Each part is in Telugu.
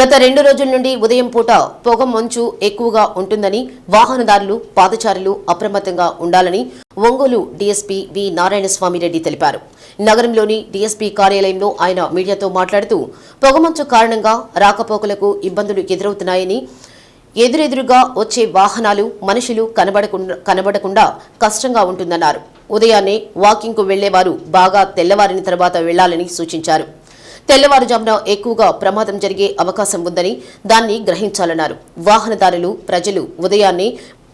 గత రెండు రోజుల నుండి ఉదయం పూట పొగ మంచు ఎక్కువగా ఉంటుందని వాహనదారులు పాదచారులు అప్రమత్తంగా ఉండాలని ఒంగోలు డీఎస్పీ వి నారాయణస్వామిరెడ్డి తెలిపారు. నగరంలోని డీఎస్పీ కార్యాలయంలో ఆయన మీడియాతో మాట్లాడుతూ పొగమంచు కారణంగా రాకపోకలకు ఇబ్బందులు ఎదురవుతున్నాయని ఎదురెదురుగా వచ్చే వాహనాలు మనుషులు కనబడకుండా కనబడకుండా కష్టంగా ఉంటుందన్నారు. ఉదయాన్నే వాకింగ్కు వెళ్ళేవారు బాగా తెల్లవారిన తర్వాత వెళ్ళాలని సూచించారు. తెల్లవారుజామున ఎక్కువగా ప్రమాదం జరిగే అవకాశం ఉందని దాన్ని గ్రహించాలన్నారు. వాహనదారులు ప్రజలు ఉదయాన్నే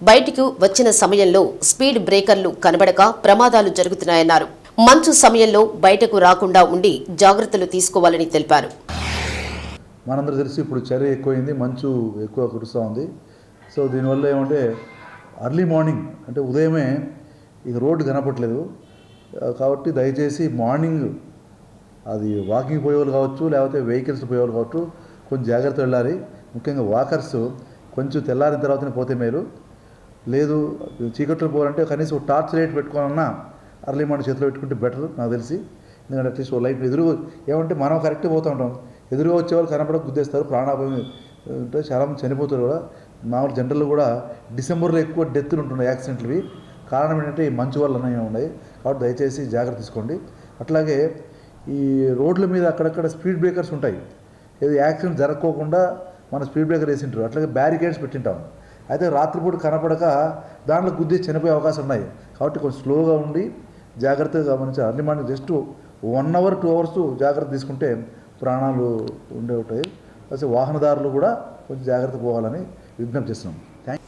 బయటికి వచ్చిన సమయంలో స్పీడ్ బ్రేకర్లు కనబడక ప్రమాదాలు జరుగుతున్నాయన్నారు. మంచు సమయంలో బయటకు రాకుండా ఉండి జాగ్రత్తలు తీసుకోవాలని తెలిపారు. మనందరూ తెలిసి ఇప్పుడు చలి ఎక్కువైంది మంచు ఎక్కువ కురుస్తూ ఉంది. సో దీనివల్ల ఏమంటే అర్లీ మార్నింగ్ అంటే ఉదయమే ఇక రోడ్డు కనపట్లేదు కాబట్టి దయచేసి మార్నింగ్ అది వాకింగ్ పోయేవాళ్ళు కావచ్చు లేకపోతే వెహికల్స్ పోయేవాళ్ళు కావచ్చు కొంచెం జాగ్రత్త వెళ్ళాలి. ముఖ్యంగా వాకర్స్ కొంచెం తెల్లారిన తర్వాతనే పోతే మేలు. లేదు చీకట్లో పోవాలంటే కనీసం టార్చ్ లైట్ పెట్టుకోవాలన్నా అర్లీ మార్నింగ్ చేతిలో పెట్టుకుంటే బెటర్ నాకు తెలిసి. ఎందుకంటే అట్లీస్ట్ ఓ లైట్ ఎదురు ఏమంటే మనం కరెక్ట్గా పోతూ ఉంటాం. ఎదురుగా వచ్చేవాళ్ళు కనపడక గుద్దేస్తారు ప్రాణాపాయం అంటే చాలామంది చనిపోతారు కూడా. మామూలు జనరల్ కూడా డిసెంబర్లో ఎక్కువ డెత్లు ఉంటున్నాయి యాక్సిడెంట్లవి కారణం ఏంటంటే ఈ మంచు వల్ల అనేవి ఉన్నాయి. కాబట్టి దయచేసి జాగ్రత్త తీసుకోండి. అట్లాగే ఈ రోడ్ల మీద అక్కడక్కడ స్పీడ్ బ్రేకర్స్ ఉంటాయి. ఏది యాక్సిడెంట్ జరగకోకుండా మన స్పీడ్ బ్రేకర్ వేసింటారు అట్లాగే బ్యారికేడ్స్ పెట్టింటాం. అయితే రాత్రిపూట కనపడక దాంట్లో గుద్ది చనిపోయే అవకాశం ఉన్నాయి. కాబట్టి కొంచెం స్లోగా ఉండి జాగ్రత్తగా గమనించి early morning just one hour two hours జాగ్రత్త తీసుకుంటే ప్రాణాలు ఉండే ఉంటాయి. అసలు వాహనదారులు కూడా కొంచెం జాగ్రత్త పోవాలని విజ్ఞప్తి చేస్తున్నాం. థ్యాంక్